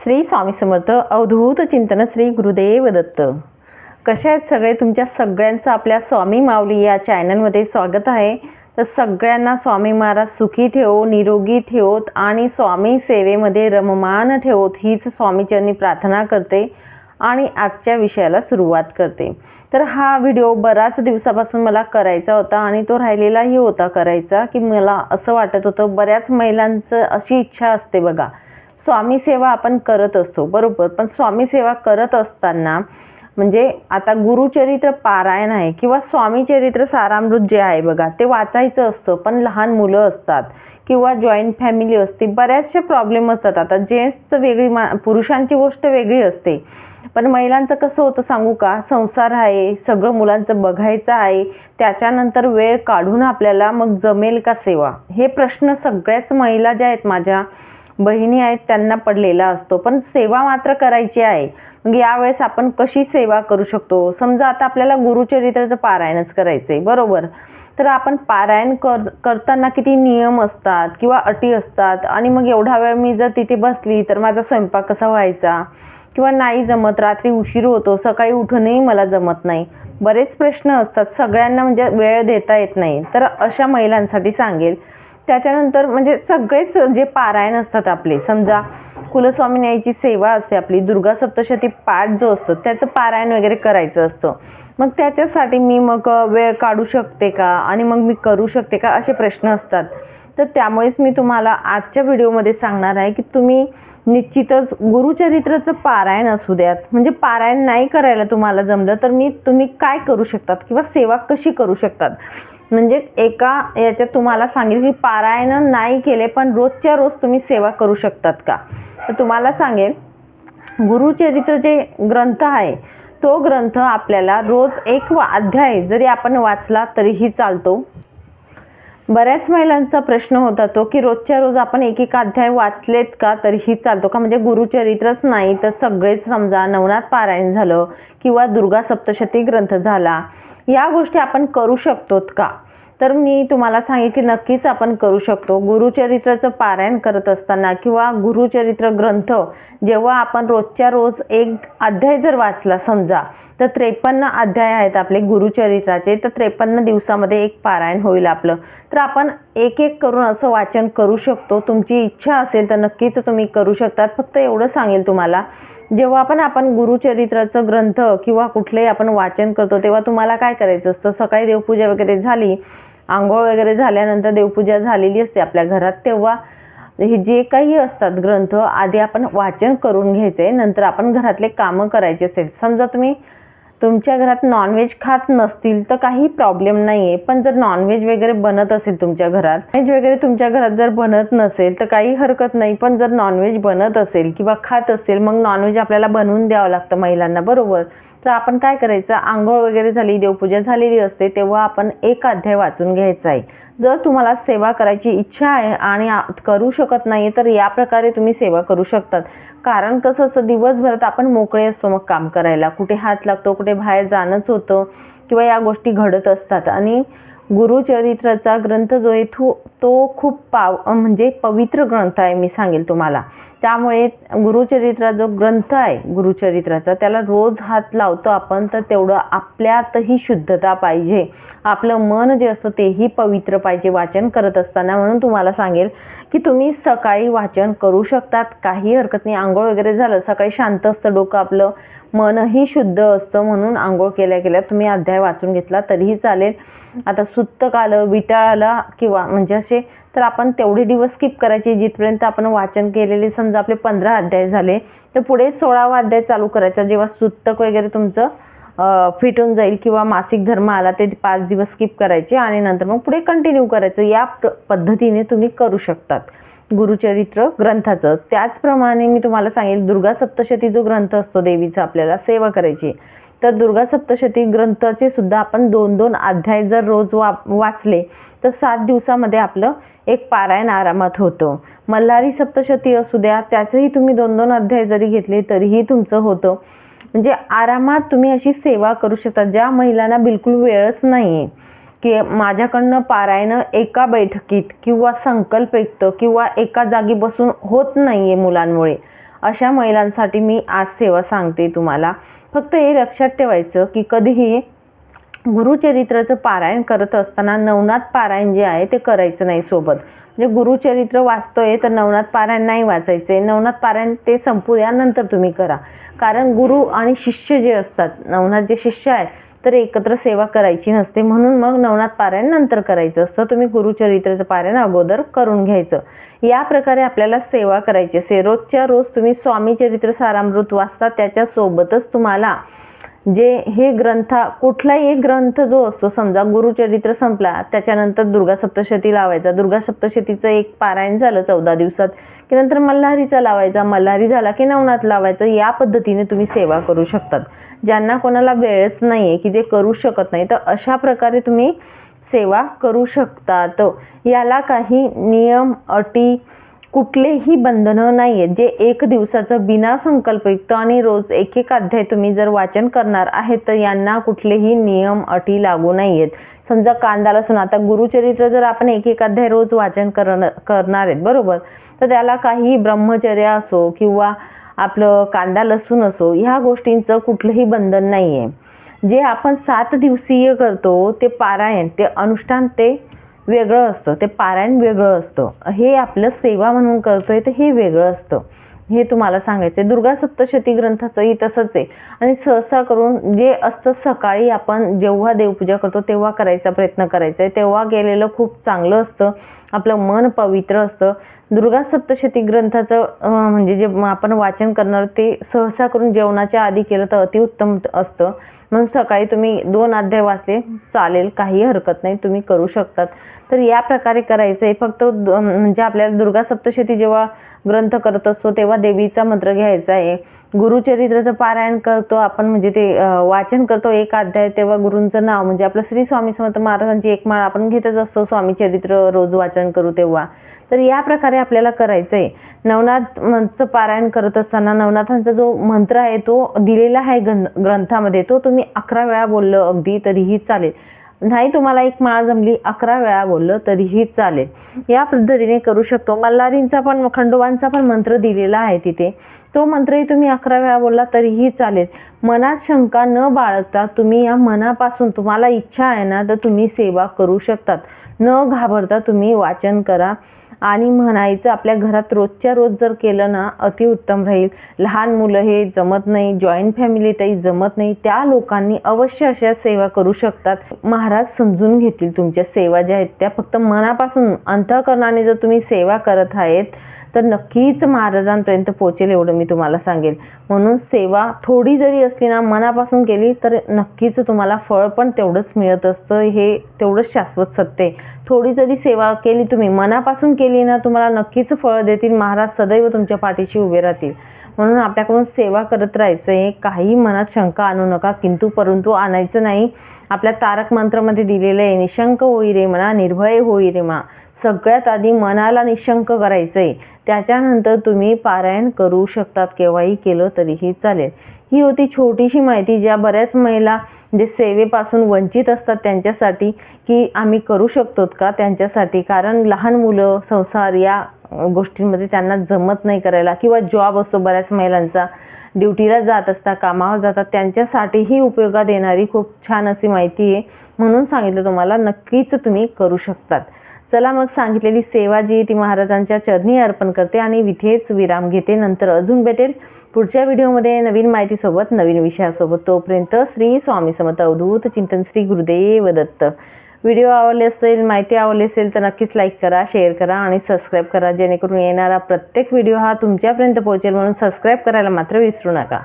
श्री स्वामी समर्थ अवधूत चिंतन श्री गुरुदेव दत्त. कसे आहेत सगळे? तुमच्या सगळ्यांचं आपल्या स्वामी माऊली या चॅनलमध्ये स्वागत आहे. तर सगळ्यांना स्वामी महाराज सुखी ठेवो निरोगी ठेवोत आणि स्वामी सेवेमध्ये रममान ठेवोत हीच स्वामीचरणी प्रार्थना करते आणि आजच्या विषयाला सुरुवात करते. तर हा व्हिडिओ बराच दिवसापासून मला करायचा होता आणि तो राहिलेलाही होता करायचा की मला असं वाटत होतं बऱ्याच महिलांचं अशी इच्छा असते बघा. स्वामी सेवा आपण करत असतो बरोबर. पण स्वामी सेवा करत असताना म्हणजे आता गुरुचरित्र पारायण आहे किंवा स्वामीचरित्र सारामृत जे आहे बघा ते वाचायचं असतं पण लहान मुलं असतात किंवा जॉईंट फॅमिली असते बऱ्याचशा प्रॉब्लेम असतात. आता जेंट्सचं वेगळी मा पुरुषांची गोष्ट वेगळी असते. पण महिलांचं कसं होतं सांगू का? संसार आहे सगळं मुलांचं बघायचं आहे त्याच्यानंतर वेळ काढून आपल्याला मग जमेल का सेवा? हे प्रश्न सगळ्याच महिला ज्या आहेत माझ्या बहिणी आहेत त्यांना पडलेला असतो. पण सेवा मात्र करायची आहे. मग यावेळेस आपण कशी सेवा करू शकतो? समजा आता आपल्याला गुरुचरित्राचं पारायणच करायचं आहे बरोबर. तर आपण पारायण कर करताना किती नियम असतात किंवा अटी असतात? आणि मग एवढा वेळ मी जर तिथे बसली तर माझा स्वयंपाक कसा व्हायचा? किंवा नाही जमत रात्री उशीर होतो सकाळी उठूनही मला जमत नाही. बरेच प्रश्न असतात. सगळ्यांना म्हणजे वेळ देता येत नाही. तर अशा महिलांसाठी सांगेल त्याच्यानंतर म्हणजे सगळेच जे पारायण असतात आपले समजा कुलस्वामी न्यायची सेवा असते आपली दुर्गा सप्तशती पाठ जो असतो त्याचं पारायण वगैरे करायचं असतं. मग त्याच्यासाठी मी मग वेळ काढू शकते का? आणि मग मी करू शकते का? असे प्रश्न असतात. तर त्यामुळेच मी तुम्हाला आजच्या व्हिडिओमध्ये सांगणार आहे की तुम्ही निश्चितच गुरुचरित्राचं पारायण असू द्यात. म्हणजे पारायण नाही करायला तुम्हाला जमलं तर मी तुम्ही काय करू शकतात? किंवा सेवा कशी करू शकतात? म्हणजे एका याच्यात तुम्हाला सांगेल की पारायण नाही केले पण रोजच्या रोज तुम्ही सेवा करू शकतात का? तर तुम्हाला सांगेल गुरुचरित्र जे ग्रंथ आहे तो ग्रंथ आपल्याला रोज एक वा अध्याय जरी आपण वाचला तरीही चालतो. बऱ्याच महिलांचा प्रश्न होता तो की रोजच्या रोज आपण एक एक अध्याय वाचलेत का तरीही चालतो का? म्हणजे गुरुचरित्रच नाही तर सगळेच समजा नवनाथ पारायण झालं किंवा दुर्गा सप्तशती ग्रंथ झाला. या गोष्टी आपण करू शकतोत का? तर मी तुम्हाला सांगेन की नक्कीच आपण करू शकतो. गुरुचरित्राचं पारायण करत असताना किंवा गुरुचरित्र ग्रंथ जेव्हा आपण रोजच्या रोज एक अध्याय जर वाचला समजा तर त्रेपन्न अध्याय आहेत आपले गुरुचरित्राचे तर त्रेपन्न दिवसामध्ये एक पारायण होईल आपलं. तर आपण एक एक करून असं वाचन करू शकतो. तुमची इच्छा असेल तर नक्कीच तुम्ही करू शकतात. फक्त एवढं सांगेल तुम्हाला जेव्हा पण आपण गुरुचरित्राचं ग्रंथ किंवा कुठलंही आपण वाचन करतो तेव्हा तुम्हाला काय करायचं असतं? सकाळी देवपूजा वगैरे झाली आंघोळ वगैरे झाल्यानंतर देवपूजा झालेली असते आपल्या घरात तेव्हा हे जे काही असतात ग्रंथ आधी आपण वाचन करून घ्यायचे नंतर आपण घरातले कामं करायचे असेल. समजा तुम्ही तुमच्या घरात नॉनव्हेज खात नसतील तर काही प्रॉब्लेम नाही आहे पण जर नॉनव्हेज वगैरे बनत असेल तुमच्या घरात व्हेज वगैरे तुमच्या घरात जर बनत नसेल तर काही हरकत नाही. पण जर नॉनव्हेज बनत असेल किंवा खात असेल मग नॉनव्हेज आपल्याला बनवून द्यावं लागतं महिलांना बरोबर? तर आपण काय करायचं? आंघोळ वगैरे झाली देवपूजा झालेली असते तेव्हा आपण एक अध्याय वाचून घ्यायचा आहे. जर तुम्हाला सेवा करायची इच्छा आहे आणि करू शकत नाही तर या प्रकारे तुम्ही सेवा करू शकतात. कारण कसं असं दिवसभरात आपण मोकळे असतो मग काम करायला. कुठे हात लागतो कुठे बाहेर जाणंच होतं किंवा या गोष्टी घडत असतात. आणि गुरुचरित्राचा ग्रंथ जो आहे तो तो खूप पाव म्हणजे पवित्र ग्रंथ आहे मी सांगेल तुम्हाला. त्यामुळे गुरुचरित्रा जो ग्रंथ आहे गुरुचरित्राचा त्याला रोज हात लावतो आपण तर तेवढं आपल्यातही शुद्धता पाहिजे. आपलं मन जे असतं तेही पवित्र पाहिजे वाचन करत असताना. म्हणून तुम्हाला सांगेल की तुम्ही सकाळी वाचन करू शकतात. काही हरकत नाही. आंघोळ वगैरे झालं सकाळी शांत असतं डोकं आपलं. मनही शुद्ध असतं म्हणून आंघोळ केल्या केल्या तुम्ही अध्याय वाचून घेतला तरीही चालेल. आता सुत्तक आलं विटाळ आला किंवा म्हणजे असे तर आपण तेवढे दिवस स्किप करायचे जिथपर्यंत आपण वाचन केलेले समजा आपले पंधरा अध्याय झाले तर पुढे सोळावा अध्याय चालू करायचा. जेव्हा सुतक वगैरे तुमचं फिटून जाईल किंवा मासिक धर्म आला ते पाच दिवस स्किप करायचे आणि नंतर मग पुढे कंटिन्यू करायचं. या पद्धतीने तुम्ही करू शकतात. गुरुचरित्र ग्रंथाचं. त्याचप्रमाणे मी तुम्हाला सांगेल दुर्गा सप्तशती जो ग्रंथ असतो देवीचा आपल्याला सेवा करायची तर दुर्गा सप्तशती ग्रंथाचे सुद्धा आपण दोन दोन अध्याय जर रोज वा वाचले तर सात दिवसामध्ये आपलं एक पारायण आरामात होतं. मल्हारी सप्तशती असू द्या त्याचंही तुम्ही दोन दोन अध्याय जरी घेतले तरीही तुमचं होतं. म्हणजे आरामात तुम्ही अशी सेवा करू शकता ज्या महिलांना बिलकुल वेळच नाही आहे की माझ्याकडनं पारायण एका बैठकीत किंवा संकल्प एकतं किंवा एका जागी बसून होत नाही आहे मुलांमुळे. अशा महिलांसाठी मी आज सेवा सांगते तुम्हाला. फक्त हे लक्षात ठेवायचं की कधीही गुरुचरित्राचं पारायण करत असताना नवनाथ पारायण जे आहे ते करायचं नाही सोबत. म्हणजे गुरुचरित्र वाचतोय तर नवनाथ पारायण नाही वाचायचे. नवनाथ पारायण ते संपू नंतर तुम्ही करा. कारण गुरु आणि शिष्य जे असतात नवनाथ जे शिष्य आहेत तर एकत्र सेवा करायची नसते. म्हणून मग नवनाथ पारायण नंतर करायचं असतं. तुम्ही गुरुचरित्राचं पारायण अगोदर करून घ्यायचं. या प्रकारे आपल्याला सेवा करायची असते. रोजच्या रोज तुम्ही स्वामी चरित्र सारामृत वाचता त्याच्यासोबतच तुम्हाला जे हे ग्रंथ कुठलाही एक ग्रंथ जो असतो समजा गुरुचरित्र संपला त्याच्यानंतर दुर्गा सप्तशती लावायचा. दुर्गा सप्तशतीचं एक पारायण झालं चौदा दिवसात की नंतर मल्हारीचा लावायचा मल्हारी झाला की नवनाथ लावायचं या पद्धतीने तुम्ही सेवा करू शकतात. ज्यांना कोणाला वेळच नाही आहे की जे करू शकत नाही तर अशा प्रकारे तुम्ही सेवा करू शकतात. याला काही नियम अटी कुठलेही बंधनं नाही आहेत जे एक दिवसाचं बिना संकल्पयुक्त आणि रोज एक एक अध्याय तुम्ही जर वाचन करणार आहेत तर यांना कुठलेही नियम अटी लागू नाही आहेत समजा कांदा लसूण आता गुरुचरित्र जर आपण एक एक अध्याय रोज वाचन करण करणार आहेत बरोबर? तर त्याला काही ब्रह्मचर्य असो किंवा आपलं कांदा लसूण असो ह्या गोष्टींचं कुठलंही बंधन नाही आहे जे आपण सात दिवसीय करतो ते पारायण ते अनुष्ठान ते वेगळं असतं. ते पारायण वेगळं असतं. हे आपलं सेवा म्हणून करतो आहे तर हे वेगळं असतं. हे तुम्हाला सांगायचं आहे दुर्गा सप्तशती ग्रंथाचंही तसंच आहे. आणि सहसा करून जे असतं सकाळी आपण जेव्हा देवपूजा करतो तेव्हा करायचा प्रयत्न करायचा आहे. तेव्हा गेलेलं खूप चांगलं असतं. आपलं मन पवित्र असतं. दुर्गा सप्तशती ग्रंथाचं म्हणजे जे आपण वाचन करणार ते सहसा करून जेवणाच्या आधी केलं तर अतिउत्तम असतं. म्हणून सकाळी तुम्ही दोन अध्याय वाचले चालेल काही हरकत नाही. तुम्ही करू शकतात. तर या प्रकारे करायचं आहे. फक्त म्हणजे आपल्याला दुर्गा सप्तशती जेव्हा ग्रंथ करत असतो तेव्हा देवीचा मंत्र घ्यायचा आहे. गुरुचरित्राचं पारायण करतो आपण म्हणजे ते वाचन करतो एक अध्याय तेव्हा गुरूंचं नाव म्हणजे आपलं श्री स्वामी समर्थ महाराजांची एक माळ आपण घेतच असतो स्वामी चरित्र रोज वाचन करू तेव्हा. तर या प्रकारे आपल्याला करायचं आहे. नवनाथचं पारायण करत असताना नवनाथांचा जो मंत्र आहे तो दिलेला आहे ग्रंथामध्ये. तो तुम्ही अकरा वेळा बोललं अगदी तरीही चालेल. नाही तुम्हाला एक माळ जमली अकरा वेळा बोललं तरीही चालेल. या पद्धतीने करू शकतो. मल्हारींचा पण खंडोबांचा पण मंत्र दिलेला आहे तिथे. तो मंत्रही तुम्ही अकरा वेळा बोलला तरीही चालेल. मनात शंका न बाळगता तुम्ही या मनापासून तुम्हाला इच्छा आहे ना तर तुम्ही सेवा करू शकतात. न घाबरता तुम्ही वाचन करा. आणि म्हणायचं आपल्या घरात रोजच्या रोज जर केलं ना अतिउत्तम राहील. लहान मुलं हे जमत नाही जॉईंट फॅमिलीतही जमत नाही त्या लोकांनी अवश्य अशा सेवा करू शकतात. महाराज समजून घेतील तुमच्या सेवा ज्या आहेत त्या फक्त मनापासून अंतःकरणाने जर तुम्ही सेवा करत आहेत तर नक्कीच महाराजांपर्यंत पोचेल एवढं मी तुम्हाला सांगेल. म्हणून सेवा थोडी जरी असली ना मनापासून केली तर नक्कीच तुम्हाला फळ पण तेवढंच मिळत असतं. हे तेवढंच शाश्वत सत्य आहे. थोडी जरी सेवा केली तुम्ही मनापासून केली ना तुम्हाला नक्कीच फळ देतील. महाराज सदैव तुमच्या पाठीशी उभे राहतील. म्हणून आपल्याकडून सेवा करत राहायचं आहे काही मनात शंका आणू नका किंतु परंतु आणायचं नाही. आपल्या तारक मंत्रामध्ये दिलेलं आहे निशंक होई रे म्हणा निर्भय होई रे मा सगळ्यात आधी मनाला निशंक करायचं आहे त्याच्यानंतर तुम्ही पारायण करू शकतात केव्हाही केलं तरीही चालेल. ही होती छोटीशी माहिती ज्या बऱ्याच महिला जे सेवेपासून वंचित असतात त्यांच्यासाठी की आम्ही करू शकतो का त्यांच्यासाठी? कारण लहान मुलं संसार या गोष्टींमध्ये त्यांना जमत नाही करायला किंवा जॉब असतो बऱ्याच महिलांचा ड्युटीला जात असता कामावर जातात त्यांच्यासाठीही उपयोगात येणारी खूप छान अशी माहिती आहे. म्हणून सांगितलं तुम्हाला नक्कीच तुम्ही करू शकतात. चला मग सांगितलेली सेवा जी ती महाराजांच्या चरणी अर्पण करते आणि विथेच विराम घेते. नंतर अजून भेटेल पुढच्या व्हिडिओमध्ये नवीन माहितीसोबत नवीन विषयासोबत. तोपर्यंत श्री स्वामी समर्थ अवधूत चिंतन श्री गुरुदेव दत्त. व्हिडिओ आवडले असेल माहिती आवडली असेल तर नक्कीच लाईक करा शेअर करा आणि सबस्क्राईब करा जेणेकरून येणारा प्रत्येक व्हिडिओ हा तुमच्यापर्यंत पोहोचेल म्हणून सबस्क्राईब करायला मात्र विसरू नका.